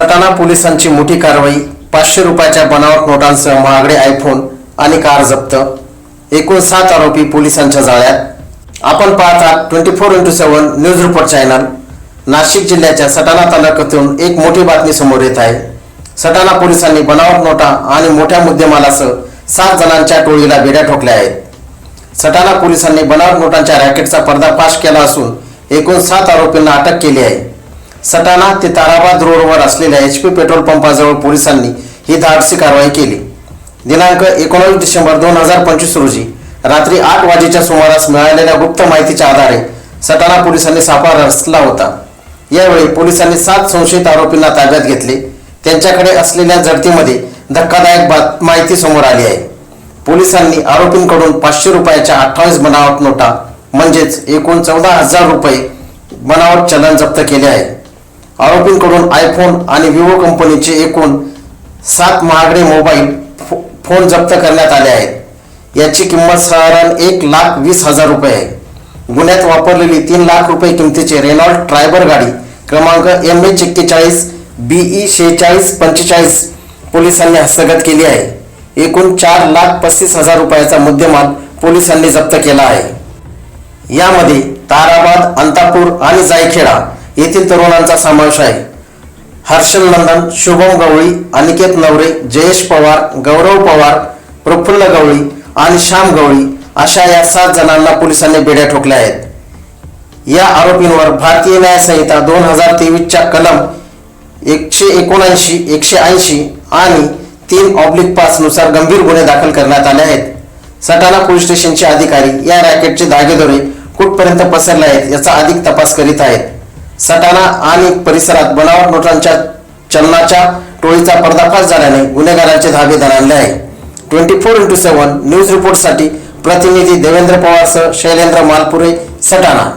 सटाणा पोलिसांची मोठी कारवाई पाचशे रुपयाच्या बनावट नोटांसह महागडे आयफोन आणि कार जप्त. एकूण सात आरोपी पोलिसांच्या जाळ्यात. आपण पाहता twenty four into seven news report channel Nashik जिल्ह्याच्या सटाणा तालुक्यातून एक मोठी बातमी समोर येत आहे. सटाणा पोलिसांनी बनावट नोटा आणि मोठ्या मुद्देमालासह सात जणांच्या टोळीला बेड्या ठोकल्या आहेत. सटाणा पोलिसांनी बनावट नोटांच्या रॅकेटचा पर्दाफाश केला असून एकूण सात आरोपींना अटक केली आहे. सटाणा ते ताराबाद रोडवर असलेल्या एच पी पेट्रोल पंपाजवळ पोलिसांनी ही धाडसी कारवाई केली. दिनांक एकोणावीस डिसेंबर दोन हजार पंचवीस रोजी रात्री आठ वाजेच्या सुमारास मिळालेल्या गुप्त माहितीच्या आधारे सटाणा पोलिसांनी सापळा रचला होता. यावेळी पोलिसांनी सात संशयित आरोपींना ताब्यात घेतले. त्यांच्याकडे असलेल्या जडतीमध्ये धक्कादायक बात माहिती समोर आली आहे. पोलिसांनी आरोपींकडून पाचशे रुपयाच्या अठ्ठावीस बनावट नोटा म्हणजेच एकूण चौदा हजार रुपये बनावट चलन जप्त केले आहे. आरोपींकडून आयफोन आणि विवो कंपनीचे एकूण सात महागडे मोबाईल फो- फोन जप्त करण्यात आले आहेत. याची किंमत साधारण एक लाख वीस हजार रुपये आहे. गुन्ह्यात वापरलेली तीन लाख रुपये किमतीची रेनॉल्ड ट्रायबर गाडी क्रमांक एम एच एक्केचाळीस बीई शेहेचाळीस पंचेचाळीस पोलिसांनी हस्तगत केली आहे. एकूण चार लाख पस्तीस हजार रुपयाचा मुद्देमाल पोलिसांनी जप्त केला आहे. यामध्ये ताराबाद अंतापूर आणि जायखेडा येथील तरुणांचा समावेश आहे. हर्षल नंदन शुभम गवळी अनिकेत नवरे जयेश पवार गौरव पवार प्रफुल्ल गवळी आणि श्याम गवळी अशा या सात जणांना पोलिसांनी बेड्या ठोकल्या आहेत. या आरोपींवर भारतीय न्याय संहिता दोन हजार तेवीसच्या कलम एकशे एकोणऐंशी एकशे ऐंशी आणि तीन ऑब्लिक पाच नुसार गंभीर गुन्हे दाखल करण्यात आले आहेत. सटाणा पोलीस स्टेशनचे अधिकारी या रॅकेटचे धागेदोरे कुठपर्यंत पसरले आहेत याचा अधिक तपास करीत आहेत. सटाणा आणि परिसरात बनावट नोटांच्या चलनाच्या टोळीचा पर्दाफाश झाल्याने गुन्हेगारांचे धाबे दणाणले आहे. Twenty four into seven news रिपोर्टसाठी प्रतिनिधी देवेंद्र पवारसह शैलेंद्र मालपुरे सटाणा.